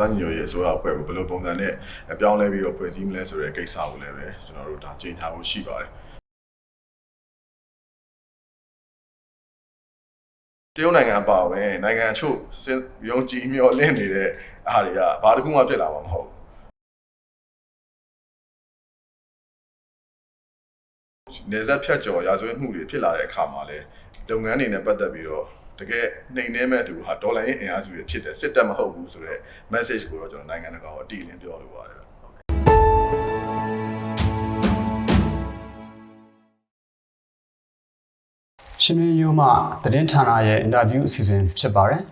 တန်းညိုရဲ့အစိုးရအဖွဲ့ကိုဘယ်လိုပုံစံနဲ့ပြောင်းလဲပြီးတော့ဖွဲ့စည်းမလဲဆိုတဲ့ကိစ္စကိုလည်းပဲကျွန်တော်တို့ဒါကြေညာဖို့ရှိပါတယ်တရုတ်နိုင်ငံအပါအဝင်နိုင်ငံအချို့စဉ်ယုံကြည်မျှော်လင့်နေတဲ့အားတွေကဘာတစ်ခုမှဖြစ်လာမှာမဟုတ်ဘူးနေဆက်ဖြတ်ကျော်ရာဇဝတ်မှုတွေဖြစ်လာတဲ့အခါမှာလည်းလုပ်ငန်းတွေနဲ့ပတ်သက်ပြီးတော့ တကယ်နှိမ်နှင်းမဲ့သူဟာဒေါ်လာရင်းအင်အားစုတွေဖြစ်တယ်စစ်တပ်မဟုတ်ဘူးဆိုတော့ message ကိုတော့ကျွန်တော်နိုင်ငံတကာကိုအတိအလင်းပြောလိုပါတယ်ဗျရှင်မင်းရိုးမှသတင်းဌာနရဲ့အင်တာဗျူးအစီအစဉ်ဖြစ်ပါတယ်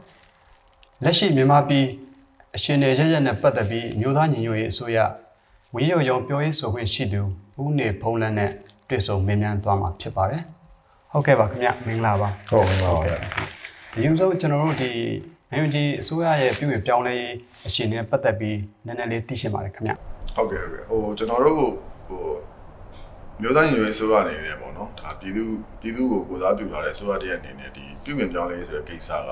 ။လက်ရှိမြန်မာပြည်အရှင်နေရရက်နဲ့ပတ်သက်ပြီးမျိုးသားညီညွတ်ရေးအစိုးရဝင်းရုံရုံပြောရေးဆိုခွင့်ရှိသူဦးနေဖုံးလန်းနဲ့တွေ့ဆုံမေးမြန်းသွားမှာဖြစ်ပါတယ်။ဟုတ်ကဲ့ပါခင်ဗျမင်္ဂလာပါဟုတ်ကဲ့ပါဗျာ။ အရင်ဆုံးကျွန်တော်တို့ဒီ NUG အစိုးရရဲ့ပြုပြင်ပြောင်းလဲရေးအရှင်နဲ့ပတ်သက်ပြီးနည်းနည်းလေးသိရှင်းပါတယ်ခင်ဗျ။ဟုတ်ကဲ့ဟုတ်ကဲ့ဟိုကျွန်တော်တို့ဟိုမျိုးသားညီညွတ်ရေးအစိုးရအနေနဲ့ပေါ့နော်ဒါပြည်သူပြည်သူကိုကိုယ်စားပြုထားတဲ့အစိုးရတရက်အနေနဲ့ဒီပြုပြင်ပြောင်းလဲရေးဆိုတဲ့ကိစ္စက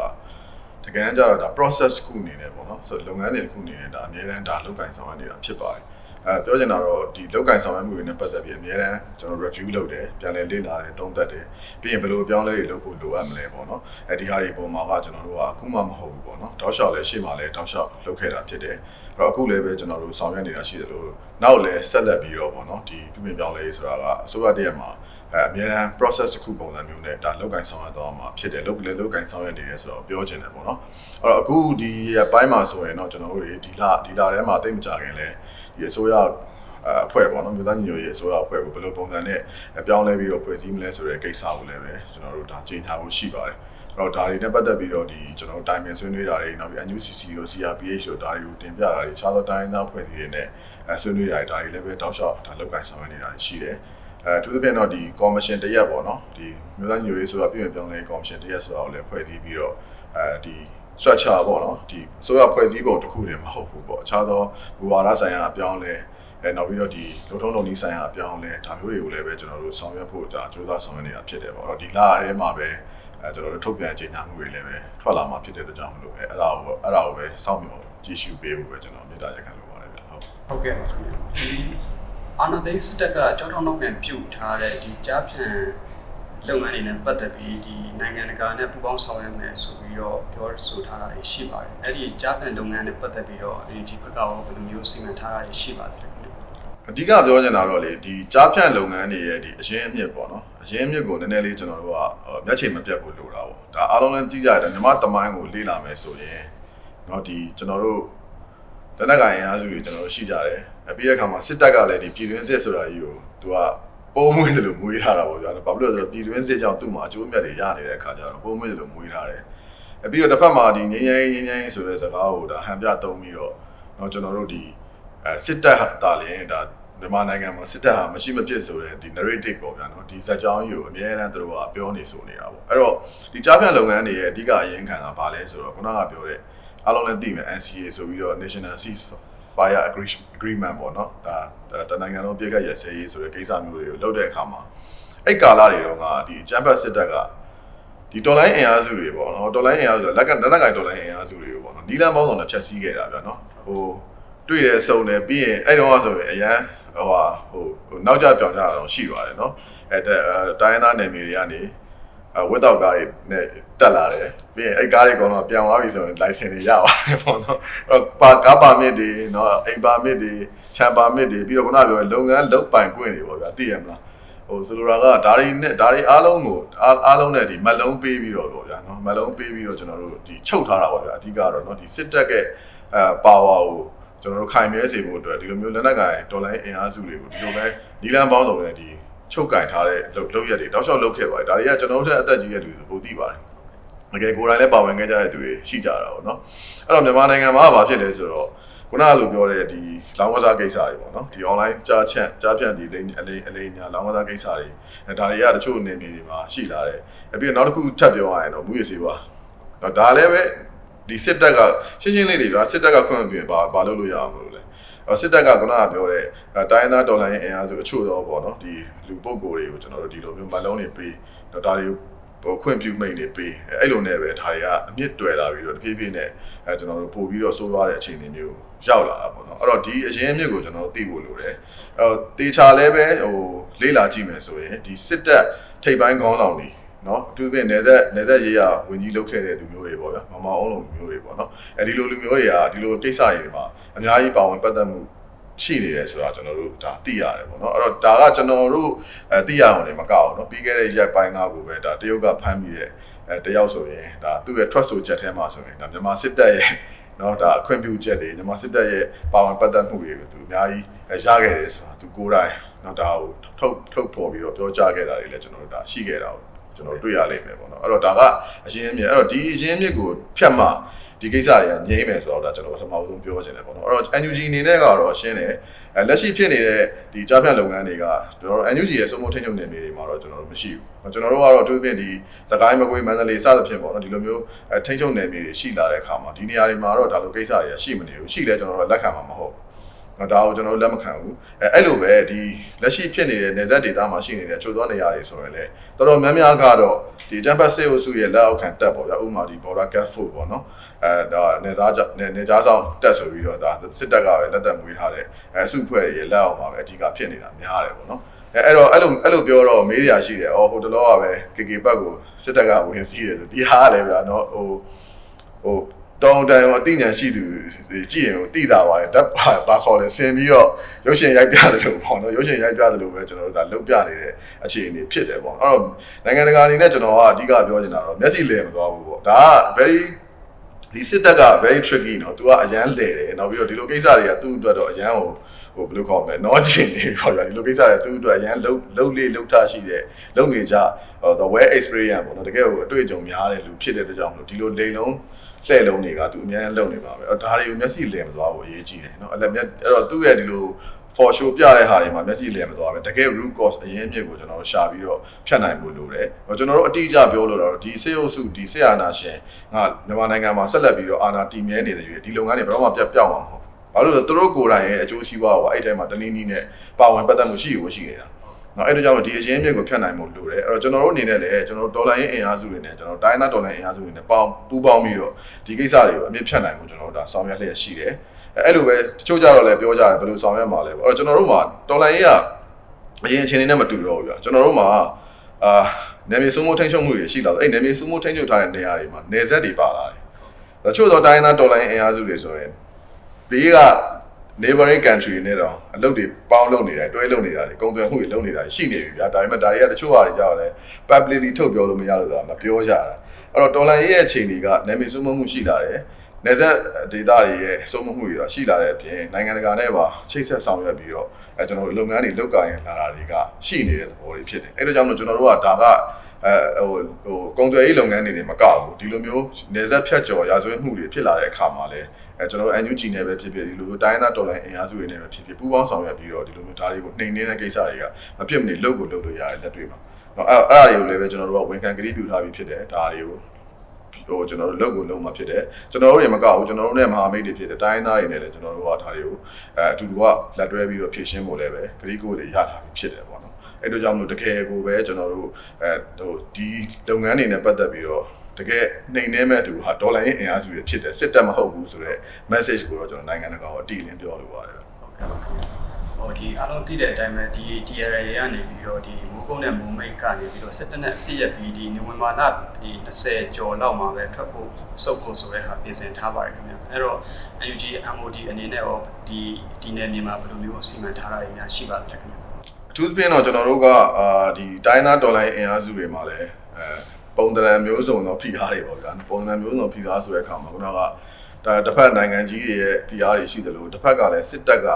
တကယ်တမ်းကျတော့ဒါ process တစ်ခုအနေနဲ့ပေါ့နော်ဆိုတော့လုပ်ငန်းတွေတစ်ခုအနေနဲ့ဒါအများတန်းဒါလုပ်ကင်ဆောင်ရနေတာဖြစ်ပါတယ် အဲပြောချင်တာတော့ဒီလုပ်ကင်ဆောင်ရမှုတွေနဲ့ပတ်သက်ပြီးအများတန်းကျွန်တော် review လုပ်တယ်ပြန်လည်လေ့လာတယ်သုံးသပ်တယ်ပြီးရင်ဘယ်လိုပြောင်းလဲတွေလုပ်ဖို့လိုအပ်မလဲပေါ့နော်အဲဒီဟာတွေပုံမှာကကျွန်တော်တို့ကအခုမှမဟုတ်ဘူးပေါ့နော်တောက်လျှောက်လည်းရှေ့မှာလည်းတောက်လျှောက်လုပ်ခဲ့တာဖြစ်တယ်အဲ့တော့အခုလည်းပဲကျွန်တော်တို့ဆောင်ရွက်နေတာရှိတယ်လို့နောက်လည်းဆက်လက်ပြီးတော့ပေါ့နော်ဒီပြုပြင်ပြောင်းလဲရေးဆိုတာကအစိုးရတရက်မှာအဲအများတန်း process တစ်ခုပုံစံမျိုးနဲ့ဒါလောက်ကင်ဆောင်ရတော့မှာဖြစ်တယ်လုပ်လည်းလောက်ကင်ဆောင်ရနေတယ်ဆိုတော့ပြောချင်တယ်ပေါ့နော်အဲ့တော့အခုဒီအပိုင်းမှာဆိုရင်တော့ကျွန်တော်တို့တွေဒီလဒီလထဲမှာတိတ်မကြခင်လဲ ဒီအစိုးရအအဖွဲ့ပေါ့နော်မြို့သားညီညွတ်ရေးအစိုးရအဖွဲ့ကိုဘယ်လိုပုံစံနဲ့ပြောင်းလဲပြီးတော့ဖွဲ့စည်းမလဲဆိုတဲ့ကိစ္စကိုလည်းပဲကျွန်တော်တို့ဒါကြေညာဖို့ရှိပါတယ်အဲ့တော့ဒါတွေနဲ့ပတ်သက်ပြီးတော့ဒီကျွန်တော်တို့တိုင်ပင်ဆွေးနွေးတာတွေနောက်ပြီး NUCC တို့ CRPH တို့ဒါတွေကိုတင်ပြတာတွေခြားသောတိုင်းသားဖွဲ့စည်းတွေနဲ့အဲဆွေးနွေးတာတွေဒါတွေလည်းပဲတောက်လျှောက်ဒါလောက်ကိုင်ဆောင်ရွက်နေတာရှိတယ်အဲသူသဖြင့်တော့ဒီ commission တရက်ပေါ့နော်ဒီမြို့သားညီညွတ်ရေးဆိုတာပြည်ပြောင်းလဲ commission တရက်ဆိုတာကိုလည်းဖွဲ့စည်းပြီးတော့အဲဒီ structure ပေါ့နော်ဒီအစိုးရဖွဲ့စည်းပုံတစ်ခုတည်းမဟုတ်ဘူးပေါ့အခြားသောဘူဝါဒဆိုင်ရာအပြောင်းလဲအဲနောက်ပြီးတော့ဒီလုံထုံးလုံနည်းဆိုင်ရာအပြောင်းလဲဒါမျိုးတွေကိုလည်းပဲကျွန်တော်တို့ဆောင်ရွက်ဖို့ဒါစ조사ဆောင်ရွက်နေတာဖြစ်တယ်ပေါ့အဲ့တော့ဒီလထဲမှာပဲအဲကျွန်တော်တို့ထုတ်ပြန်ကြေညာမှုတွေလည်းပဲထွက်လာမှာဖြစ်တဲ့အတွက်ကြောင့်မလို့ပဲအဲ့ဒါကိုအဲ့ဒါကိုပဲစောင့်မျှော်ကြည့်ရှုပေးဖို့ပဲကျွန်တော်မေတ္တာရက်ခံလိုပါတယ်ဗျဟုတ်ဟုတ်ကဲ့ပါခင်ဗျာဒီအာနာသိန်းစစ်တပ်ကကြောက်ထောက်နောက်ပြန်ပြုတ်ထားတဲ့ဒီကြားဖြန် လုပ်ငန်းတွေနဲ့ပတ်သက်ပြီးဒီနိုင်ငံတကာနဲ့ပူးပေါင်းဆောင်ရွက်မယ်ဆိုပြီးတော့ပြောဆိုထားတာတွေရှိပါတယ်။အဲ့ဒီကြားပြန်လုပ်ငန်းနဲ့ပတ်သက်ပြီးတော့အင်ဂျီဘက်ကရောဘယ်လိုမျိုးစီမံထားတာတွေရှိပါသလဲခင်ဗျ။အဓိကပြောချင်တာတော့လေဒီကြားပြန်လုပ်ငန်းတွေရဲ့ဒီအရင်းအမြစ်ပေါ့နော်။အရင်းအမြစ်ကိုနည်းနည်းလေးကျွန်တော်တို့ကမျက်ခြေမပြတ်ဖို့လိုတာပေါ့။ဒါအားလုံးလည်းသိကြတယ်မြမတမိုင်းကိုလေ့လာမယ်ဆိုရင်နော်ဒီကျွန်တော်တို့တနက်ကရင်အားစုတွေကျွန်တော်တို့ရှိကြတယ်။ပြီးတဲ့အခါမှာစစ်တပ်ကလည်းဒီပြည်တွင်းစစ်ဆိုတာကြီးကိုသူက ပုံမွေးတယ်လို့မွေးထားတာပေါ့ဗျာဘာဖြစ်လို့လဲဆိုတော့ပြည်တွင်းစစ်ကြောင့်သူ့မှာအကျိုးအမြတ်တွေရနေတဲ့အခါကျတော့ပုံမွေးတယ်လို့မွေးထားတယ်အပြီးတော့တစ်ဖက်မှာဒီငင်းငင်းငင်းငင်းဆိုတဲ့စကားကိုဒါဟန်ပြသုံးပြီးတော့เนาะကျွန်တော်တို့ဒီအဲစစ်တပ်ဟာတာလင်းဒါမြန်မာနိုင်ငံမှာစစ်တပ်ဟာမရှိမဖြစ်ဆိုတဲ့ဒီ narrative ပေါ့ဗျာနော်ဒီဇာတ်ကြောင်းကြီးကိုအများအားသူတို့ကပြောနေဆိုနေတာပေါ့အဲ့တော့ဒီကြားဖြတ်လုပ်ငန်းတွေရဲ့အဓိကအရင်ခံကဘာလဲဆိုတော့ခုနကပြောတဲ့အားလုံးလည်းသိမယ် NCA ဆိုပြီးတော့ National Ceasefire fire agreement ပေါ့နော်ဒါတနိုင်ငံလုံးပြည့်ကရစေးရေးဆိုတဲ့ကိစ္စမျိုးတွေကိုလုပ်တဲ့အခါမှာအဲ့ကာလတွေတုန်းကဒီ chamber စစ်တပ်ကဒီတော်လိုင်းအင်အားစုတွေပေါ့နော်တော်လိုင်းအင်အားစုလက်ကလက်ကိုင်တော်လိုင်းအင်အားစုတွေကိုပေါ့နော်နီလန်ပေါင်းဆောင်နဲ့ဖြတ်စည်းခဲ့တာဗျာနော်ဟိုတွေ့တယ်စုံတယ်ပြီးရင်အဲ့တော့ဆိုရင်အရန်ဟိုဟိုနောက်ကျပြောင်ကြတာတော့ရှိပါတယ်နော်အဲ့တိုင်းသားနယ်မြေတွေကနေ ဝက်တော့ကားတွေနဲ့တက်လာတယ်ပြီးရင်အဲ့ကားတွေကတော့ပြန်သွားပြီဆိုရင် license တွေရပါတယ်ပေါ့နော်အဲ့တော့ပါကားပါမစ်တွေနော်အိမ်ပါမစ်တွေချမ်ပါမစ်တွေပြီးတော့ခုနပြောတဲ့လုပ်ငန်းလုပ်ပိုင်ခွင့်တွေပေါ့ဗျာသိရမလားဟိုဆိုလိုတာကဒါတွေနဲ့ဒါတွေအားလုံးကိုအားလုံးနဲ့ဒီမက်လုံးပေးပြီးတော့ပေါ့ဗျာနော်မက်လုံးပေးပြီးတော့ကျွန်တော်တို့ဒီချုပ်ထားတာပေါ့ဗျာအဓိကတော့နော်ဒီစစ်တပ်ရဲ့အဲပါဝါကိုကျွန်တော်တို့ခိုင်မြဲစေဖို့အတွက်ဒီလိုမျိုးလက်နက်ကင်ဒေါ်လာအင်အားစုတွေကိုဒီလိုပဲနီလန်ပေါင်းစုံနဲ့ဒီ ချုပ်ကင်ထားတဲ့လုပ်လုပ်ရက်တွေတောက်လျှောက်လုပ်ခဲ့ပါတယ်ဒါတွေကကျွန်တော်တို့ထက်အသက်ကြီးတဲ့လူတွေပိုသိပါတယ်တကယ်ကိုယ်တိုင်လည်းပါဝင်ခဲ့ကြတဲ့သူတွေရှိကြတာပေါ့နော်အဲ့တော့မြန်မာနိုင်ငံမှာဘာဖြစ်လဲဆိုတော့ခုနကလိုပြောတဲ့ဒီလောင်းကစားကိစ္စတွေပေါ့နော်ဒီ online ကြားချက်ကြားဖြန့်ဒီလိန်အလိန်အလိန်ညာလောင်းကစားကိစ္စတွေအဲဒါတွေကတချို့အနေနဲ့ဒီမှာရှိလာတယ်အပြီးတော့နောက်တစ်ခုထပ်ပြောရရင်တော့မူရစီပါတော့ဒါလည်းပဲဒီစစ်တပ်ကရှင်းရှင်းလေးတွေဗျာစစ်တပ်ကခွင့်မပြုရင်ဘာဘာလုပ်လို့ရအောင်မလို့လဲအော် စစ်တပ်ကခုနကပြောတဲ့အဲတိုင်းသားဒေါ်လာရဲ့အင်အားစုအချို့တော့ပေါ့နော်ဒီလူပုဂ္ဂိုလ်တွေကိုကျွန်တော်တို့ဒီလိုမျိုးမလုံးတွေပေးတော့ဒါတွေကိုဟိုခွင့်ပြုမိတ်တွေပေးအဲအဲ့လိုနဲ့ပဲဒါတွေကအမြင့်တွယ်လာပြီးတော့တဖြည်းဖြည်းနဲ့အဲကျွန်တော်တို့ပို့ပြီးတော့စိုးသွားတဲ့အခြေအနေမျိုးရောက်လာတာပေါ့နော်အဲ့တော့ဒီအရင်အမြင့်ကိုကျွန်တော်တို့သိဖို့လိုတယ်အဲ့တော့တေချာလည်းပဲဟိုလေးလာကြည့်မယ်ဆိုရင်ဒီစစ်တပ်ထိပ်ပိုင်းခေါင်းဆောင်တွေ နော်အထူးသဖြင့်နေဆက်နေဆက်ရေးရဝင်ကြီးလုပ်ခဲ့တဲ့သူမျိုးတွေပေါ့ဗျာမမအောင်လုံးလူမျိုးတွေပေါ့နော်အဲဒီလိုလူမျိုးတွေကဒီလိုကိစ္စတွေမှာအများကြီးပါဝင်ပတ်သက်မှုရှိနေတယ်ဆိုတာကျွန်တော်တို့ဒါသိရတယ်ပေါ့နော်အဲ့တော့ဒါကကျွန်တော်တို့အဲသိရအောင်နေမကောက်အောင်နော်ပြီးခဲ့တဲ့ရက်ပိုင်းကကိုပဲဒါတရုတ်ကဖမ်းပြီးတဲ့အဲတယောက်ဆိုရင်ဒါသူ့ရဲ့ trust ဆိုချက်ထဲမှာဆိုရင်ဒါမြန်မာစစ်တပ်ရဲ့နော်ဒါအခွင့်ပြုချက်တွေမြန်မာစစ်တပ်ရဲ့ပါဝင်ပတ်သက်မှုတွေကိုသူအများကြီးအဲရခဲ့တယ်ဆိုတာသူကိုယ်တိုင်နော်ဒါကိုထုတ်ထုတ်ဖော်ပြီးတော့ပြောကြားခဲ့တာတွေလည်းကျွန်တော်တို့ဒါရှိခဲ့တာကို ကျွန်တော်တွေ့ရလိမ့်မယ်ပေါ့နော်အဲ့တော့ဒါကအရင်အမြစ်အဲ့တော့ဒီအရင်အမြစ်ကိုဖြတ်မှဒီကိစ္စတွေကငြိမ့်မယ်ဆိုတော့ဒါကျွန်တော်ပထမဆုံးပြောချင်တယ်ပေါ့နော်အဲ့တော့ NUG အနေနဲ့ကတော့ရှင်းတယ်အဲလက်ရှိဖြစ်နေတဲ့ဒီကြားဖြတ်လုပ်ငန်းတွေကကျွန်တော်တို့ NUG ရဲ့စုံမထိန်းချုပ်နေမြေတွေမှာတော့ကျွန်တော်တို့မရှိဘူးကျွန်တော်တို့ကတော့အထူးသဖြင့်ဒီစကိုင်းမကွေးမန္တလေးစသဖြင့်ပေါ့နော်ဒီလိုမျိုးအဲထိန်းချုပ်နေမြေတွေရှိလာတဲ့အခါမှာဒီနေရာတွေမှာတော့ဒါလိုကိစ္စတွေကရှိမနေဘူးရှိလဲကျွန်တော်တို့လက်ခံမှာမဟုတ်ဘူး နော်ဒါကိုကျွန်တော်တို့လက်မခံဘူးအဲအဲ့လိုပဲဒီလက်ရှိဖြစ်နေတဲ့နေဆက်ဒေတာမှာရှိနေတဲ့ချို့သောနေရာတွေဆိုရင်လည်းတော်တော်များများကတော့ဒီဂျမ်ဘတ်ဆေးအုပ်စုရဲ့လက်အောက်ခံတက်ပေါ့ဗျာဥပမာဒီ border gas food ပေါ့နော်အဲဒါနေစားကြနေနေကြားဆောင်တက်ဆိုပြီးတော့ဒါစစ်တပ်ကပဲလက်သက်မွေးထားတဲ့အဲစုဖွဲ့တွေရဲ့လက်အောက်မှာပဲအဓိကဖြစ်နေတာများတယ်ပေါ့နော်အဲအဲ့တော့အဲ့လိုအဲ့လိုပြောတော့မေးစရာရှိတယ်။အော်ဟိုတလောကပဲ KK ဘက်ကိုစစ်တပ်ကဝင်စီးတယ်ဆိုဒီဟာကလည်းဗျာနော်ဟိုဟို တောင်းတန်အသိဉာဏ်ရှိသူတွေကြည့်ရင်ဟိုတိတာပါတယ်ဓာတ်ပါပါခေါ်လဲဆင်ပြီးတော့ရုပ်ရှင်ရိုက်ပြတယ်လို့ပေါ့နော်ရုပ်ရှင်ရိုက်ပြတယ်လို့ပဲကျွန်တော်တို့ဒါလုပ်ပြနေတဲ့အခြေအနေဖြစ်တယ်ပေါ့အဲ့တော့နိုင်ငံတကာအနေနဲ့ကျွန်တော်ကအဓိကပြောချင်တာတော့မျက်စိလဲမသွားဘူးပေါ့ဒါက very ဒီစစ်တပ်က very tricky เนาะ तू ကအရန်လဲတယ်နောက်ပြီးတော့ဒီလိုကိစ္စတွေကသူ့အတွက်တော့အရန်ဟိုဟိုဘယ်လိုခေါ်မလဲ no ချင်နေပေါ့ဗျာဒီလိုကိစ္စတွေသူ့အတွက်အရန်လှုပ်လှုပ်လေးလှုပ်ထားရှိတဲ့လုပ်နေကြဟို the well experience ပေါ့နော်တကယ်ဟိုအတွေ့အကြုံများတဲ့လူဖြစ်တဲ့အတွက်ကြောင့်မလို့ဒီလိုလိန်လုံး လှည့်လုံးတွေကသူအများကြီးလုံနေပါပဲအဲ့ဒါတွေကိုမျက်စိလည်မသွားဘူးအရေးကြီးတယ်နော်အဲ့လက်မျက်အဲ့တော့သူ့ရဲ့ဒီလို for show ပြတဲ့ဟာတွေမှာမျက်စိလည်မသွားပဲတကယ် root cause အရင်းအမြစ်ကိုကျွန်တော်တို့ရှာပြီးတော့ဖြတ်နိုင်မှုလိုတယ်။ကျွန်တော်တို့အတိအကျပြောလို့တော့ဒီစေအုပ်စုဒီဆေအာနာရှင်ကမြန်မာနိုင်ငံမှာဆက်လက်ပြီးတော့အာဏာတည်မြဲနေတဲ့ရွေးဒီလုပ်ငန်းတွေဘယ်တော့မှပြတ်ပြောင်းမှာမဟုတ်ဘူး။ဘာလို့လဲဆိုတော့သူတို့ကိုယ်တိုင်ရဲ့အကျိုးစီးပွားကိုအဲ့တိုင်းမှာတနည်းနည်းနဲ့ပါဝင်ပတ်သက်မှုရှိရဖို့ရှိနေတာ။ နော်အဲ့ဒါကြောင့်ဒီအရင်အမြစ်ကိုဖြတ်နိုင်မှုလိုတယ်။အဲ့တော့ကျွန်တော်တို့အနေနဲ့လည်းကျွန်တော်တို့ဒေါ်လာရင်းအင်အားစုတွေနဲ့ကျွန်တော်တိုင်းသားဒေါ်လာအင်အားစုတွေနဲ့ပေါင်းပူးပေါင်းပြီးတော့ဒီကိစ္စတွေကိုအမြင့်ဖြတ်နိုင်မှုကျွန်တော်တို့ဒါဆောင်ရွက်လျက်ရှိတယ်။အဲ့လိုပဲတချို့ကြတော့လည်းပြောကြတယ်ဘယ်လိုဆောင်ရွက်မှာလဲပေါ့အဲ့တော့ကျွန်တော်တို့မှာတော်လိုင်းရေးကအရင်အချိန်နဲ့မတူတော့ဘူးဗျာကျွန်တော်တို့မှာအာနေမြေစုမိုးထိန်းချုပ်မှုတွေရှိလာတော့အဲ့နေမြေစုမိုးထိန်းချုပ်ထားတဲ့နေရာတွေမှာနေဆက်တွေပါလာတယ်တချို့တော့တိုင်းသားတော်လိုင်းအင်အားစုတွေဆိုရင်ဘေးက neighboring country နဲ့တော့အလုပ်တွေပေါင်းလုပ်နေတယ်တွဲလုပ်နေတာတွေကုန်သွယ်မှုတွေလုပ်နေတာရှိနေပြီဗျာဒါပေမဲ့ဒါတွေကတချို့ဟာတွေကြောက်တယ် publicly ထုတ်ပြောလို့မရလို့ဆိုတာမပြောကြတာအဲ့တော့တော်လိုင်းရေးရဲ့အချိန်တွေကနေမြေစုမိုးမှုရှိလာတယ်နေဆက်ဒေတာတွေရဲ့စုံမမှုတွေတော့ရှိလာတဲ့အပြင်နိုင်ငံတကာနဲ့ပါချိတ်ဆက်ဆောင်ရွက်ပြီးတော့အဲကျွန်တော်တို့လုပ်ငန်းတွေလုပ်ကိုင်လာတာတွေကရှိနေတဲ့သဘောတွေဖြစ်တယ်အဲ့ဒါကြောင့်မို့ကျွန်တော်တို့ကဒါကအဲဟိုဟိုကုန်သွယ်ရေးလုပ်ငန်းတွေနေမကောက်ဘူးဒီလိုမျိုးနေဆက်ဖြတ်ကျော်ရာဇဝတ်မှုတွေဖြစ်လာတဲ့အခါမှာလဲ အဲကျွန်တော်တို့ NUG နဲ့ပဲဖြစ်ဖြစ်ဒီလိုတိုင်းသားတော်လိုင်းအင်အားစုတွေနဲ့ပဲဖြစ်ဖြစ်ပူးပေါင်းဆောင်ရွက်ပြီးတော့ဒီလိုမျိုးဒါတွေကိုနှိမ်နှင်းတဲ့ကိစ္စတွေကမဖြစ်မနေလုပ်ကိုလုပ်လို့ရတယ်လက်တွေ့မှာနော်အဲအဲ့အရာတွေကိုလည်းပဲကျွန်တော်တို့ကဝန်ခံကတိပြုထားပြီးဖြစ်တယ်ဒါတွေကိုဟိုကျွန်တော်တို့လုပ်ကိုလုပ်မှာဖြစ်တယ်ကျွန်တော်တို့တွေမကဘူးကျွန်တော်တို့နဲ့မဟာမိတ်တွေဖြစ်တဲ့တိုင်းသားတွေနဲ့လည်းကျွန်တော်တို့ကဒါတွေကိုအဲအတူတူကလက်တွဲပြီးတော့ဖြည့်ရှင်းဖို့လည်းပဲကတိကိုတွေရတာဖြစ်တယ်ပေါ့နော်အဲ့တို့ကြောင့်မို့တကယ်ကိုပဲကျွန်တော်တို့အဲဟိုဒီလုပ်ငန်းတွေနဲ့ပတ်သက်ပြီးတော့ တကယ်နှိမ်နေမဲ့သူဟာဒေါ်လာရင်းအင်အားစုတွေဖြစ်တယ်စစ်တပ်မဟုတ်ဘူးဆိုတော့ message ကိုတော့ကျွန်တော်နိုင်ငံတကာကိုအတိအလင်းပြောလိုပါတယ်ဟုတ်ကဲ့ပါခင်ဗျာဟိုဒီအားလုံးသိတဲ့အတိုင်းပဲဒီ TRA ကနေပြီးတော့ဒီမိုးကုန်းနဲ့မုံမိတ်ကနေပြီးတော့စစ်တပ်နဲ့အပြည့်ရပြီးဒီနိုဝင်ဘာလဒီ20ကျော်လောက်မှာပဲထွက်ဖို့စုပ်ဖို့ဆိုတဲ့ဟာပြင်ဆင်ထားပါတယ်ခင်ဗျာအဲ့တော့ UNG MOD အနေနဲ့ရောဒီဒီနယ်မြေမှာဘယ်လိုမျိုးစီမံထားတာတွေများရှိပါသလဲခင်ဗျာအထူးသဖြင့်တော့ကျွန်တော်တို့ကအာဒီတိုင်းသားဒေါ်လာအင်အားစုတွေမှာလည်းအဲ ပုံတရံမျိုးစုံတော့ဖိအားတွေပေါ့ဗျာပုံတရံမျိုးစုံဖိအားဆိုတဲ့အခါမှာခုနကဒါတစ်ဖက်နိုင်ငံကြီးတွေရဲ့ဖိအားတွေရှိတယ်လို့တစ်ဖက်ကလည်းစစ်တပ်က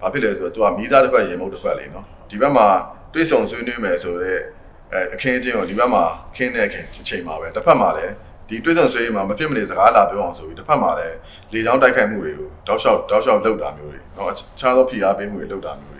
ဘာဖြစ်လဲဆိုတော့သူကမီးစားတစ်ဖက်ရင်မုတ်တစ်ဖက်လေနော်ဒီဘက်မှာတွေးဆုံဆွေးနွေးမယ်ဆိုတော့အဲအခင်းချင်းကိုဒီဘက်မှာခင်းတဲ့ချိန်မှာပဲတစ်ဖက်မှာလည်းဒီတွေးဆုံဆွေးနွေးမှာမဖြစ်မနေစကားလာပြောအောင်ဆိုပြီးတစ်ဖက်မှာလည်းလေချောင်းတိုက်ခိုက်မှုတွေကိုတောက်လျှောက်တောက်လျှောက်လှုပ်တာမျိုးတွေနော်ခြားသောဖိအားပေးမှုတွေလှုပ်တာမျိုး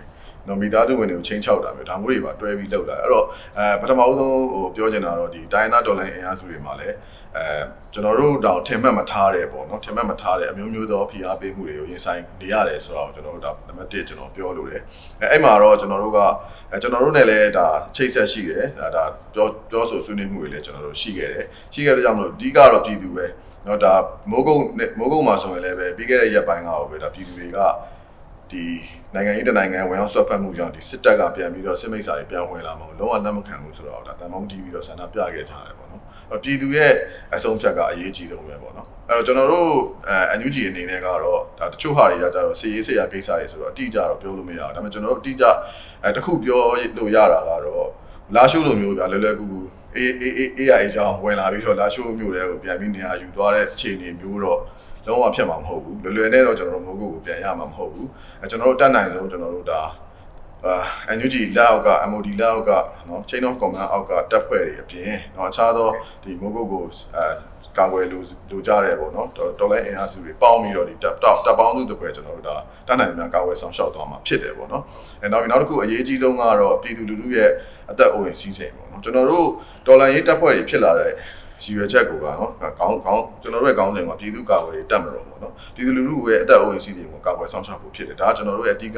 နော်မိသားစုဝင်တွေကိုချင်းချောက်တာမျိုးဒါမျိုးတွေပါတွဲပြီးလောက်လာအဲ့တော့အဲပထမဆုံးဟိုပြောချင်တာတော့ဒီတိုင်းသားဒေါ်လာအင်အားစုတွေမှာလည်းအဲကျွန်တော်တို့တော့ထင်မှတ်မထားတယ်ပေါ့နော်ထင်မှတ်မထားတယ်အမျိုးမျိုးသောဖိအားပေးမှုတွေကိုရင်ဆိုင်နေရတယ်ဆိုတော့ကျွန်တော်တို့ဒါနံပါတ်1ကျွန်တော်ပြောလို့တယ်အဲအဲ့မှာတော့ကျွန်တော်တို့ကအဲကျွန်တော်တို့နဲ့လည်းဒါချိတ်ဆက်ရှိတယ်ဒါဒါပြောပြောဆိုဆွေးနွေးမှုတွေလည်းကျွန်တော်တို့ရှိခဲ့တယ်ရှိခဲ့တဲ့ကြောင့်မလို့အဓိကတော့ပြည်သူပဲနော်ဒါမိုးကုတ်မိုးကုတ်မှာဆိုရင်လည်းပဲပြီးခဲ့တဲ့ရက်ပိုင်းကဟိုပဲဒါပြည်သူတွေကဒီ နိုင်ငံရေးတနိုင်ငံဝင်အောင်ဆွတ်ဖက်မှုကြောင့်ဒီစစ်တပ်ကပြန်ပြီးတော့စစ်မိတ်စာတွေပြန်ဝင်လာမှာလုံးဝလက်မခံဘူးဆိုတော့ဒါတန်ပေါင်းတီးပြီးတော့ဆန္ဒပြခဲ့ကြတယ်ပေါ့နော်အဲ့တော့ပြည်သူရဲ့အဆုံးဖြတ်ကအရေးကြီးဆုံးပဲပေါ့နော်အဲ့တော့ကျွန်တော်တို့အဲ NUG အနေနဲ့ကတော့ဒါတချို့ဟာတွေကြတော့စီရေးဆရာကိစ္စတွေဆိုတော့အတိအကျတော့ပြောလို့မရဘူးဒါပေမဲ့ကျွန်တော်တို့အတိအကျအဲတစ်ခုပြောလို့ရတာကတော့လာရှိုးလိုမျိုးဗျာလွယ်လွယ်ကူကူအေးအေးအေးအေးရအကြောင်းဝင်လာပြီးတော့လာရှိုးမျိုးတွေကိုပြန်ပြီးနေရာယူသွားတဲ့အခြေအနေမျိုးတော့ လုံးဝဖြစ်မှာမဟုတ်ဘူးလွယ်လွယ်နဲ့တော့ကျွန်တော်တို့မိုးကုတ်ကိုပြန်ရမှာမဟုတ်ဘူးအဲကျွန်တော်တို့တတ်နိုင်ဆုံးကျွန်တော်တို့ဒါအာ NUG လက်အောက်က MOD လက်အောက်ကနော် Chain of Command အောက်ကတပ်ဖွဲ့တွေအပြင်နော်အခြားသောဒီမိုးကုတ်ကိုအဲကာကွယ်လူလူကြရဲပေါ့နော်တော်လိုင်းအင်အားစုတွေပေါင်းပြီးတော့ဒီတပ်တပ်တပ်ပေါင်းစုတစ်ဖွဲ့ကျွန်တော်တို့ဒါတတ်နိုင်များကာကွယ်ဆောင်ရှောက်သွားမှာဖြစ်တယ်ပေါ့နော်အဲနောက်နောက်တစ်ခုအရေးကြီးဆုံးကတော့ပြည်သူလူထုရဲ့အသက်အိုးအိမ်စီးစိမ်ပေါ့နော်ကျွန်တော်တို့တော်လိုင်းရေးတပ်ဖွဲ့တွေဖြစ်လာတဲ့ ရည်ရွယ်ချက်ကိုကနော်ခေါင်းခေါင်းကျွန်တော်တို့ရဲ့ခေါင်းစဉ်ကပြည်သူ့ကာကွယ်ရေးတပ်မတော်ပေါ့နော်ပြည်သူလူထုရဲ့အသက်အိုးအိမ်စီးစိမ်ကိုကာကွယ်ဆောင်ရှောက်ဖို့ဖြစ်တယ်ဒါကကျွန်တော်တို့ရဲ့အဓိက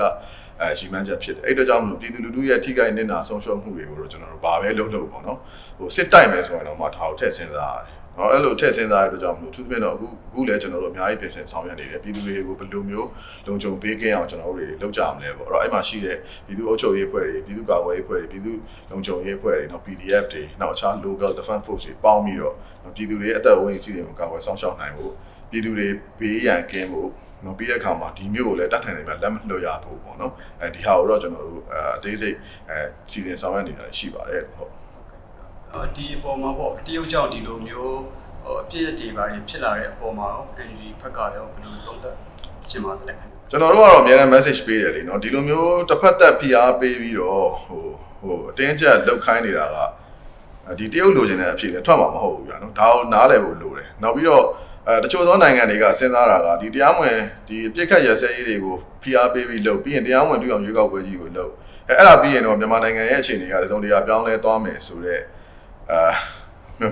အဲရှီမန်းချက်ဖြစ်တယ်အဲ့အတွက်ကြောင့်မလို့ပြည်သူလူထုရဲ့ထိခိုက်နေတာဆုံးရှုံးမှုတွေကိုတော့ကျွန်တော်တို့ဘာပဲလုပ်လို့ပေါ့နော်ဟိုစစ်တိုက်မယ်ဆိုရင်တော့မှဒါကိုထည့်စဉ်းစားရတယ် နော်အဲ့လိုထည့်စဉ်းစားရတဲ့အတွက်ကြောင့်မလို့သူပြင်တော့အခုအခုလည်းကျွန်တော်တို့အများကြီးပြင်ဆင်ဆောင်ရွက်နေတယ်ပြည်သူတွေကိုဘယ်လိုမျိုးလုံခြုံပေးကင်းအောင်ကျွန်တော်တို့တွေလုပ်ကြမလဲပေါ့အဲ့တော့အဲ့မှာရှိတဲ့ပြည်သူ့အုပ်ချုပ်ရေးအဖွဲ့တွေပြည်သူ့ကာကွယ်ရေးအဖွဲ့တွေပြည်သူ့လုံခြုံရေးအဖွဲ့တွေနော် PDF တွေနောက်အခြား local defense force တွေပေါင်းပြီးတော့နော်ပြည်သူတွေအသက်အဝိအစီအစဉ်ကိုကာကွယ်ဆောင်ရှောက်နိုင်ဖို့ပြည်သူတွေဘေးရန်ကင်းဖို့နော်ပြီးတဲ့အခါမှာဒီမျိုးကိုလည်းတတ်ထိုင်နေမှာလက်မလွတ်ရဖို့ပေါ့နော်အဲဒီဟာကိုတော့ကျွန်တော်တို့အဲအသေးစိတ်အဲစီစဉ်ဆောင်ရွက်နေတာရှိပါတယ်ဟုတ်အော် ဒီအပေါ်မှာပေါ့တရုတ်ကြောင့်ဒီလိုမျိုးဟိုအပြည့်အတွေပါတွေဖြစ်လာတဲ့အပေါ်မှာရော NGV ဖက်ကရောဘယ်လိုသုံးသပ်ရှင်းပါတယ်ခင်ဗျကျွန်တော်တို့ကတော့အများနဲ့ message ပေးတယ်လေနော်ဒီလိုမျိုးတစ်ဖက်သက်ဖိအားပေးပြီးတော့ဟိုဟိုအတင်းကျပ်လောက်ခိုင်းနေတာကဒီတရုတ်လိုချင်တဲ့အဖြစ်လည်းထွက်မှာမဟုတ်ဘူးဗျာနော်ဒါကိုနားလည်ဖို့လိုတယ်နောက်ပြီးတော့အဲတချို့သောနိုင်ငံတွေကစဉ်းစားတာကဒီတရားမဝင်ဒီအပြစ်ခတ်ရစဲရေးတွေကိုဖိအားပေးပြီးလုပ်ပြီးရင်တရားမဝင်တွေ့အောင်ရွေးကောက်ပွဲကြီးကိုလုပ်အဲအဲ့ဒါပြီးရင်တော့မြန်မာနိုင်ငံရဲ့အခြေအနေကလည်းသုံးတရားပြောင်းလဲသွားမယ်ဆိုတော့ အာ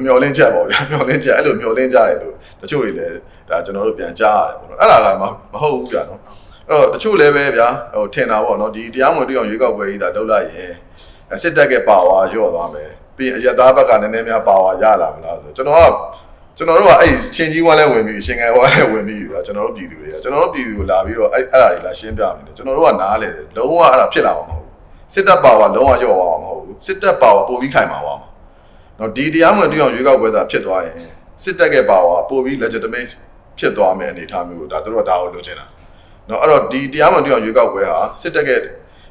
မျောလင်းချက်ပေါ့ဗျာမျောလင်းချက်အဲ့လိုမျောလင်းကြတယ်လို့တချို့တွေလည်းဒါကျွန်တော်တို့ပြန်ကြားရတယ်ပေါ့နော်အဲ့ဒါကမဟုတ်ဘူးဗျာနော်အဲ့တော့တချို့လည်းပဲဗျာဟိုထင်တာပေါ့နော်ဒီတရားမဝင်တွေ့အောင်ရွေးကောက်ပွဲကြီးဒါလုပ်လိုက်ရင်စစ်တပ်ကပါဝါညော့သွားမယ်ပြီးရင်အရသားဘက်ကနည်းနည်းများပါဝါရလာမလားဆိုကျွန်တော်ကကျွန်တော်တို့ကအဲ့ရှင်ကြီးဝမ်းလဲဝင်ပြီးရှင်ငယ်ဝမ်းလဲဝင်ပြီးဗျာကျွန်တော်တို့ပြည်သူတွေကကျွန်တော်တို့ပြည်သူကိုလာပြီးတော့အဲ့အဲ့ဒါတွေလာရှင်းပြမယ်ကျွန်တော်တို့ကနားလေတယ်လုံးဝအဲ့ဒါဖြစ်လာမှာမဟုတ်ဘူးစစ်တပ်ပါဝါလုံးဝညော့သွားမှာမဟုတ်ဘူးစစ်တပ်ပါဝါပို့ပြီးခိုင်မှာပါမှာ နော်ဒီတရားမဝင်တူအောင်ရွေးကောက်ပွဲသာဖြစ်သွားရင်စစ်တပ်ရဲ့ပါဝါပို့ပြီး legitimate ဖြစ်သွားမယ်အနေအထားမျိုးဒါတို့ကဒါကိုလိုချင်တာနော်အဲ့တော့ဒီတရားမဝင်တူအောင်ရွေးကောက်ပွဲဟာစစ်တပ်ရဲ့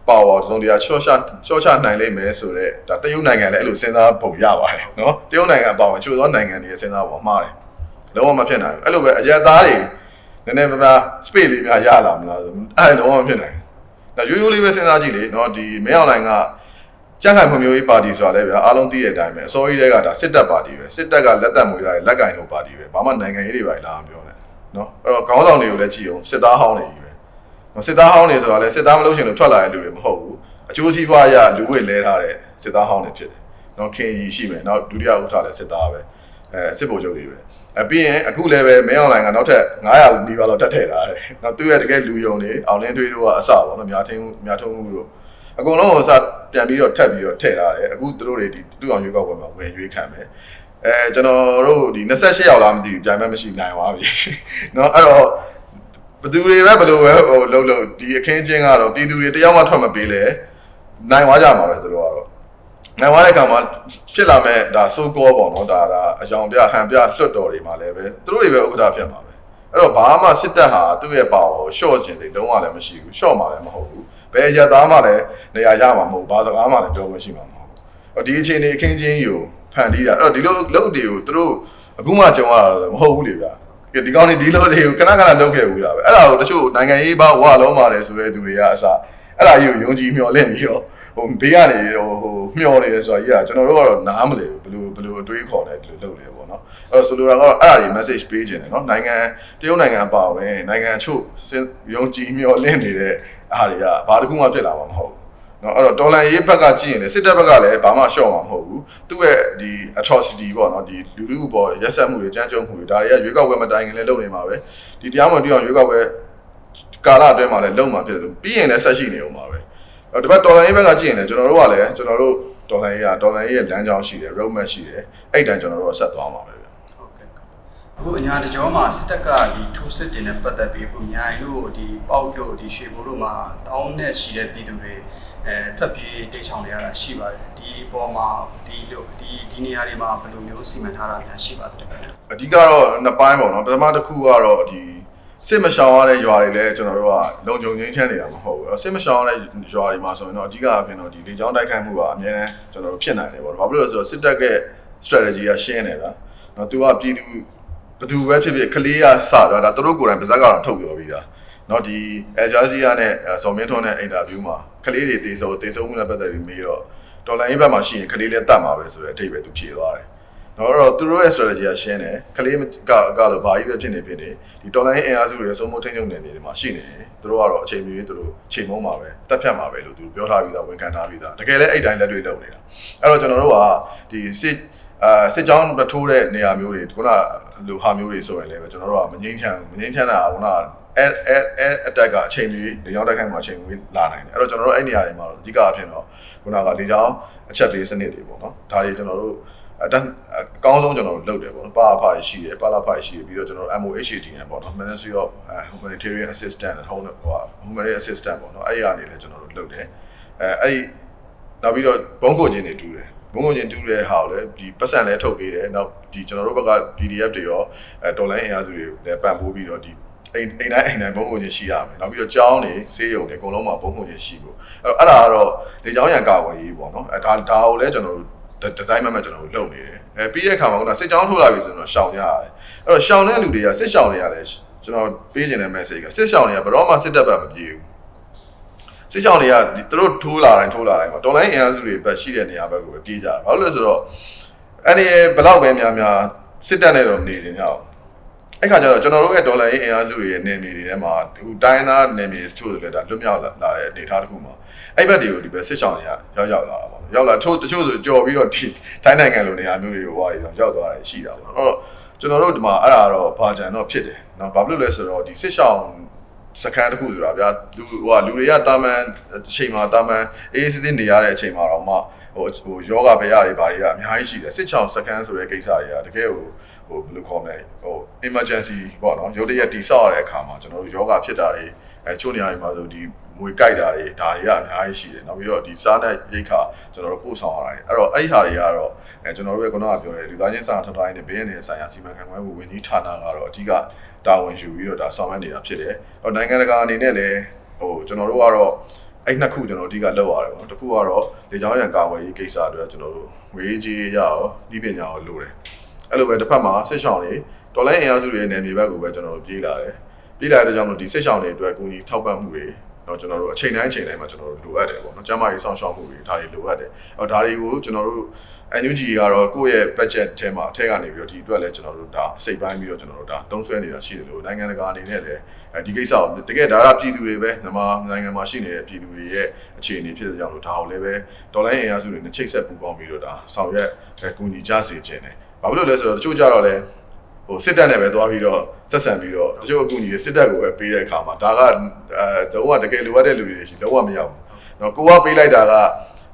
ပါဝါသုံးတရားချော့ချချော့ချနိုင်လိမ့်မယ်ဆိုတော့ဒါတရုတ်နိုင်ငံလည်းအဲ့လိုစဉ်းစားပုံရပါတယ်နော်တရုတ်နိုင်ငံအပါအဝင်ချို့သောနိုင်ငံတွေစဉ်းစားပုံမှားတယ်လုံးဝမဖြစ်နိုင်ဘူးအဲ့လိုပဲအရက်သားတွေနည်းနည်းပါးပါ space လေးများရလာမလားဆိုအဲ့လုံးဝမဖြစ်နိုင်ဘူးဒါရိုးရိုးလေးပဲစဉ်းစားကြည့်လေနော်ဒီမင်းအောင်လိုင်က ကြံ့ခိုင်ဖွံ့ဖြိုးရေးပါတီဆိုတာလည်းဗျာအားလုံးသိတဲ့အတိုင်းပဲအစိုးရတွေကဒါစစ်တပ်ပါတီပဲစစ်တပ်ကလက်တပ်မွေးတာလက်ကင်လို့ပါတီပဲဘာမှနိုင်ငံရေးတွေပါလာအောင်ပြောနေနော်အဲ့တော့ခေါင်းဆောင်တွေကိုလည်းကြည့်အောင်စစ်သားဟောင်းတွေကြီးပဲနော်စစ်သားဟောင်းတွေဆိုတာလည်းစစ်သားမလို့ရှင်လို့ထွက်လာတဲ့လူတွေမဟုတ်ဘူးအကျိုးစီးပွားအရလူဝိလဲထားတဲ့စစ်သားဟောင်းတွေဖြစ်တယ်နော်ခင်ကြီးရှိမယ်နောက်ဒုတိယဥက္ကဋ္ဌလည်းစစ်သားပဲအဲစစ်ဗိုလ်ချုပ်တွေပဲအပြီးရင်အခုလည်းပဲမင်းအောင်လိုင်ကနောက်ထပ်900နီးပါးလောက်တက်ထည့်လာတယ်။နောက်သူ့ရဲ့တကယ်လူယုံတွေအောင်လင်းတွေးတို့ကအစပေါ့နော်။မြားထင်းမြားထုံးမှုတို့ အကုန်လုံးကိုစပြန်ပြီးတော့ထပ်ပြီးတော့ထည့်ထားတယ်။အခုသူတို့တွေဒီတူအောင်ရွေးကောက်ပွဲမှာဝင်ရွေးခံမယ်။အဲကျွန်တော်တို့ဒီ28ရောက်လာမသိဘူးပြန်မဲ့မရှိနိုင်ပါဘူး။နော်အဲ့တော့ဘသူတွေပဲဘယ်လိုပဲဟိုလှုပ်လှုပ်ဒီအခင်းချင်းကတော့ပြည်သူတွေတယောက်မှထွက်မပေးလဲနိုင်သွားကြမှာပဲသူတို့ကတော့နိုင်သွားတဲ့အခါမှာဖြစ်လာမဲ့ဒါစိုးကောပေါ့နော်ဒါဒါအယောင်ပြဟန်ပြလွတ်တော်တွေမှာလည်းပဲသူတို့တွေပဲဥက္ကဋ္ဌဖြစ်မှာပဲအဲ့တော့ဘာမှစစ်တပ်ဟာသူ့ရဲ့ပါကိုရှော့ခြင်းစိလုံးဝလည်းမရှိဘူးရှော့မှာလည်းမဟုတ်ဘူး ဘယ်ရသားမှလည်းနေရာရမှာမဟုတ်ဘူးဘာစကားမှလည်းပြောခွင့်ရှိမှာမဟုတ်ဘူးအဲ့ဒီအချိန်ဒီအခင်းချင်းယူဖန်တီးတာအဲ့တော့ဒီလိုလုပ်တွေကိုသူတို့အခုမှကြုံရတာတော့မဟုတ်ဘူးလေဗျာကဲဒီကောင်းနေဒီလိုတွေကိုခဏခဏလုပ်ခဲ့ဘူးလားပဲအဲ့ဒါကိုတချို့နိုင်ငံရေးဘာဝလုံးပါတယ်ဆိုတဲ့သူတွေကအစအဲ့ဒါကြီးကိုယုံကြည်မျှော်လင့်ပြီးတော့ဟိုဘေးကနေဟိုဟိုမျှော်နေတယ်ဆိုတာကြီးကကျွန်တော်တို့ကတော့နားမလဲဘူးဘယ်လိုဘယ်လိုအတွေးခေါ်လဲဒီလိုလုပ်လဲပေါ့နော်အဲ့တော့ဆိုလိုတာကတော့အဲ့ဒါတွေ message ပေးခြင်းတယ်နော်နိုင်ငံတရုတ်နိုင်ငံအပါအဝင်နိုင်ငံအချို့ယုံကြည်မျှော်လင့်နေတဲ့ အားတွေကဘာတစ်ခုမှဖြစ်လာမှာမဟုတ်ဘူးနော်အဲ့တော့ဒေါ်လာရေးဘက်ကကြည့်ရင်လည်းစစ်တပ်ဘက်ကလည်းဘာမှရှော့မှာမဟုတ်ဘူးသူ့ရဲ့ဒီ atrocity ပေါ့နော်ဒီလူလူပေါ်ရက်စက်မှုတွေကြမ်းကြုတ်မှုတွေဒါတွေကရွေးကောက်ပွဲမတိုင်ခင်လည်းလုပ်နေမှာပဲဒီတရားမဝင်တရားရွေးကောက်ပွဲကာလအတွင်းမှာလည်းလုပ်မှာဖြစ်တယ်ပြီးရင်လည်းဆက်ရှိနေအောင်ပါပဲအဲ့တော့ဒီဘက်ဒေါ်လာရေးဘက်ကကြည့်ရင်လည်းကျွန်တော်တို့ကလည်းကျွန်တော်တို့ဒေါ်လာရေးကဒေါ်လာရေးရဲ့လမ်းကြောင်းရှိတယ် road map ရှိတယ်အဲ့တိုင်းကျွန်တော်တို့ကဆက်သွားမှာပဲဗျဟုတ်ကဲ့ အခုအညာတကြောမှာစစ်တပ်ကဒီထိုးစစ်တင်နဲ့ပတ်သက်ပြီးအခုညာရီတို့ဒီပေါက်တို့ဒီရွှေဘိုတို့မှာတောင်းနဲ့ရှိတဲ့ပြည်သူတွေအဲဖက်ပြေးတိတ်ချောင်နေရတာရှိပါတယ်ဒီပေါ်မှာဒီလိုဒီဒီနေရာတွေမှာဘယ်လိုမျိုးစီမံထားတာများရှိပါသလဲခင်ဗျာအဓိကတော့နှစ်ပိုင်းပေါ့နော်ပထမတစ်ခုကတော့ဒီစစ်မရှောင်ရတဲ့ရွာတွေလည်းကျွန်တော်တို့ကလုံခြုံငြိမ်းချမ်းနေတာမဟုတ်ဘူးအဲ့တော့စစ်မရှောင်ရတဲ့ရွာတွေမှာဆိုရင်တော့အဓိကအပြင်တော့ဒီလေကြောင်းတိုက်ခိုက်မှုကအများနဲ့ကျွန်တော်တို့ဖြစ်နိုင်တယ်ပေါ့နော်ဘာဖြစ်လို့လဲဆိုတော့စစ်တပ်ရဲ့ strategy ကရှင်းနေတာနော်သူကပြည်သူ ဘယ်သူပဲဖြစ်ဖြစ်ကလေးကစသွားတာသူတို့ကိုယ်တိုင်ပါဇက်ကတော့ထုတ်ပြောပြီးသားနော်ဒီ Al Jazeera နဲ့ဇော်မင်းထွန်းနဲ့အင်တာဗျူးမှာကလေးတွေတေဆုံးတေဆုံးမှုနဲ့ပတ်သက်ပြီးမေးတော့ဒေါ်လာရေးဘက်မှာရှိရင်ကလေးလည်းတတ်မှာပဲဆိုတဲ့အထိပ္ပယ်သူဖြေသွားတယ်တော့အဲ့တော့သူတို့ရဲ့ strategy ကရှင်းတယ်ကလေးကကလို့ဘာကြီးပဲဖြစ်နေဖြစ်နေဒီတော်လိုင်းအင်အားစုတွေရဲ့စိုးမိုးထိန်းချုပ်နေနေတွေမှာရှိနေတယ်သူတို့ကတော့အချိန်မီသူတို့ချိန်မုံမှာပဲတက်ဖြတ်မှာပဲလို့သူတို့ပြောထားပြီးသားဝန်ခံထားပြီးသားတကယ်လည်းအဲ့တိုင်းလက်တွေလုပ်နေတာအဲ့တော့ကျွန်တော်တို့ကဒီစစ် အာစစ်ကြောင်းထိုးတဲ့နေရာမျိုးတွေခုနလူဟာမျိုးတွေဆိုရင်လည်းပဲကျွန်တော်တို့ကမငိမ့်ချမ်းဘူးမငိမ့်ချမ်းတာကခုနအဲအဲအဲ attack ကအချိန်ကြီးလေကြောင်းတိုက်ခိုက်မှာအချိန်ကြီးလာနိုင်တယ်အဲ့တော့ကျွန်တော်တို့အဲ့နေရာတွေမှာတော့အဓိကအဖြစ်တော့ခုနကလေကြောင်းအချက်ပေးစနစ်တွေပေါ့နော်ဒါတွေကျွန်တော်တို့အတန်းအကောင်းဆုံးကျွန်တော်တို့လုပ်တယ်ပေါ့နော်ပါအဖာတွေရှိတယ်ပါလာဖာတွေရှိတယ်ပြီးတော့ကျွန်တော်တို့ MOHATN ပေါ့နော် Ministry of Humanitarian Assistance ဟိုဟို Humanitarian Assistance ပေါ့နော်အဲ့ဒီကနေလည်းကျွန်တော်တို့လုပ်တယ်အဲအဲ့ဒီနောက်ပြီးတော့ဘုံကိုချင်းတွေတူတယ် ဘုံကိုချင်းတူတဲ့ဟာကိုလည်းဒီပတ်စံလည်းထုတ်ပေးတယ်နောက်ဒီကျွန်တော်တို့ဘက်က PDF တွေရောအဲဒေါ်လာအင်အားစုတွေလည်းပံ့ပိုးပြီးတော့ဒီအိမ်အိမ်တိုင်းအိမ်တိုင်းဘုံကိုချင်းရှိရမယ်နောက်ပြီးတော့ကြောင်းတွေဆေးရုံတွေအကုန်လုံးမှာဘုံကိုချင်းရှိဖို့အဲ့တော့အဲ့ဒါကတော့လေကြောင်းရန်ကာဝယ်ရေးပေါ့နော်အဲဒါဒါကိုလည်းကျွန်တော်တို့ဒီဇိုင်းမမကျွန်တော်တို့လုပ်နေတယ်အဲပြီးတဲ့အခါမှာခုနစစ်ကြောင်းထိုးလာပြီဆိုတော့ရှောင်ကြရတယ်အဲ့တော့ရှောင်တဲ့လူတွေကစစ်ရှောင်တွေရတယ်ကျွန်တော်ပေးခြင်းတဲ့ message ကစစ်ရှောင်တွေကဘယ်တော့မှစစ်တပ်ဘက်မပြေဘူး စစ်ရှောင်တွေကဒီသူတို့ထိုးလာတိုင်းထိုးလာတိုင်းမှာတော်လိုင်းအင်အားစုတွေဘက်ရှိတဲ့နေရာဘက်ကိုပဲပြေးကြတယ်ဘာလို့လဲဆိုတော့အဲ့ဒီဘလောက်ပဲများများစစ်တပ်နဲ့တော့မနေကြအောင်အဲ့ခါကျတော့ကျွန်တော်တို့ရဲ့ဒေါ်လာရေးအင်အားစုတွေရဲ့နေမြေတွေထဲမှာဟိုတိုင်းသားနေမြေချို့ဆိုလည်းဒါလွတ်မြောက်လာတဲ့အနေအထားတစ်ခုမှာအဲ့ဘက်တွေကိုဒီဘက်စစ်ရှောင်တွေကရောက်ရောက်လာတာပေါ့ရောက်လာထို့တချို့ဆိုကြော်ပြီးတော့ဒီတိုင်းနိုင်ငံလိုနေရာမျိုးတွေကိုဟွာတွေတော့ရောက်သွားတယ်ရှိတာပေါ့အဲ့တော့ကျွန်တော်တို့ဒီမှာအဲ့ဒါတော့ဘာကြံတော့ဖြစ်တယ်နော်ဘာဖြစ်လို့လဲဆိုတော့ဒီစစ်ရှောင် စကန်တစ်ခုဆိုတာဗျာလူဟိုကလူတွေကတာမန်အချိန်မှာတာမန်အေးစစ်စစ်နေရတဲ့အချိန်မှာတော့မှဟိုဟိုယောဂဘယတွေဘာတွေကအများကြီးရှိတယ်စစ်ချောင်စကန်ဆိုတဲ့ကိစ္စတွေကတကယ်ဟိုဟိုဘယ်လိုခေါ်မလဲဟို emergency ပေါ့နော်ရုတ်တရက်တိဆောက်ရတဲ့အခါမှာကျွန်တော်တို့ယောဂဖြစ်တာတွေအဲချို့နေရာတွေမှာဆိုဒီမွေကြိုက်တာတွေဒါတွေကအများကြီးရှိတယ်နောက်ပြီးတော့ဒီစားတဲ့ရိတ်ခါကျွန်တော်တို့ပို့ဆောင်ရတာတွေအဲ့တော့အဲ့ဒီဟာတွေကတော့အဲကျွန်တော်တို့ရဲ့ခုနကပြောတဲ့လူသားချင်းစာနာထောက်ထားရေးနဲ့ဘေးရန်တွေဆိုင်ရာစီမံခန့်ခွဲမှုဝန်ကြီးဌာနကတော့အဓိကတာဝန်ယူပြီးတော့ဒါဆောင်ရွက်နေတာဖြစ်တယ်။အော်နိုင်ငံတကာအနေနဲ့လည်းဟိုကျွန်တော်တို့ကတော့အဲ့နှစ်ခုကျွန်တော်အဓိကလုပ်ရတယ်ပေါ့နော်။တစ်ခုကတော့လေကြောင်းရန်ကာဝယ်ရေးကိစ္စအတွက်ကျွန်တော်တို့ငွေကြီးရအောင်ဤပညာကိုလိုတယ်။အဲ့လိုပဲတစ်ဖက်မှာစစ်ဆောင်တွေဒေါ်လာအင်အားစုတွေရဲ့နယ်မြေဘက်ကိုပဲကျွန်တော်တို့ပြေးလာတယ်။ပြေးလာတဲ့ကြောင့်မို့ဒီစစ်ဆောင်တွေအတွက်ကူညီထောက်ပံ့မှုတွေတော့ကျွန်တော်တို့အချိန်တိုင်းအချိန်တိုင်းမှာကျွန်တော်တို့လိုအပ်တယ်ပေါ့နော်။ကျန်းမာရေးစောင့်ရှောက်မှုတွေဒါတွေလိုအပ်တယ်။အော်ဒါတွေကိုကျွန်တော်တို့ NUG ကတော့ကိုယ့်ရဲ့ budget ထဲမှာအထက်ကနေပြီးတော့ဒီအတွက်လည်းကျွန်တော်တို့ဒါအစိပ်ပိုင်းပြီးတော့ကျွန်တော်တို့ဒါသုံးစွဲနေတာရှိတယ်လို့နိုင်ငံတကာအနေနဲ့လည်းအဲဒီကိစ္စကိုတကယ်ဒါကပြည်သူတွေပဲမြန်မာနိုင်ငံမှာရှိနေတဲ့ပြည်သူတွေရဲ့အခြေအနေဖြစ်တဲ့ကြောင့်လို့ဒါကိုလည်းပဲဒေါ်လာအင်အားစုတွေနဲ့ချိတ်ဆက်ပူးပေါင်းပြီးတော့ဒါဆောင်ရွက်ကူညီကြစေခြင်းတယ်။ဘာဖြစ်လို့လဲဆိုတော့တချို့ကြတော့လည်းဟိုစစ်တပ်နဲ့ပဲသွားပြီးတော့ဆက်ဆံပြီးတော့တချို့အကူအညီတွေစစ်တပ်ကိုပဲပေးတဲ့အခါမှာဒါကအဲတော့တကယ်လိုအပ်တဲ့လူတွေရှိလုံးဝမရောက်ဘူး။နော်ကိုကပေးလိုက်တာက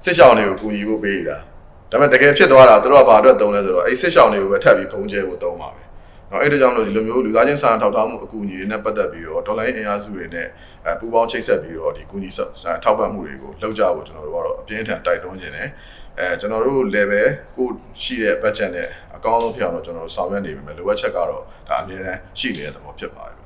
စစ်ရှောင်းတွေကိုကူညီဖို့ပေးတာ။ ဒါပေမဲ့တကယ်ဖြစ်သွားတာသူတို့ကဘာအတွက်သုံးလဲဆိုတော့အဲ့စစ်ရှောင်းတွေကိုပဲထပ်ပြီးဖုံးကျဲဖို့သုံးပါပဲ။နော်အဲ့ဒါကြောင့်လို့ဒီလိုမျိုးလူသားချင်းစာနာထောက်ထားမှုအကူအညီတွေနဲ့ပတ်သက်ပြီးတော့ဒေါ်လာအင်အားစုတွေနဲ့အဲပူးပေါင်းချိတ်ဆက်ပြီးတော့ဒီကူညီဆက်ထောက်ပံ့မှုတွေကိုလုပ်ကြဖို့ကျွန်တော်တို့ကတော့အပြင်းထန်တိုက်တွန်းနေတယ်။အဲကျွန်တော်တို့ level ကိုရှိတဲ့ budget နဲ့အကောင်းဆုံးဖြစ်အောင်တော့ကျွန်တော်တို့ဆောင်ရွက်နေပြီမဲ့လိုအပ်ချက်ကတော့ဒါအများနဲ့ရှိနေတဲ့သဘောဖြစ်ပါတယ်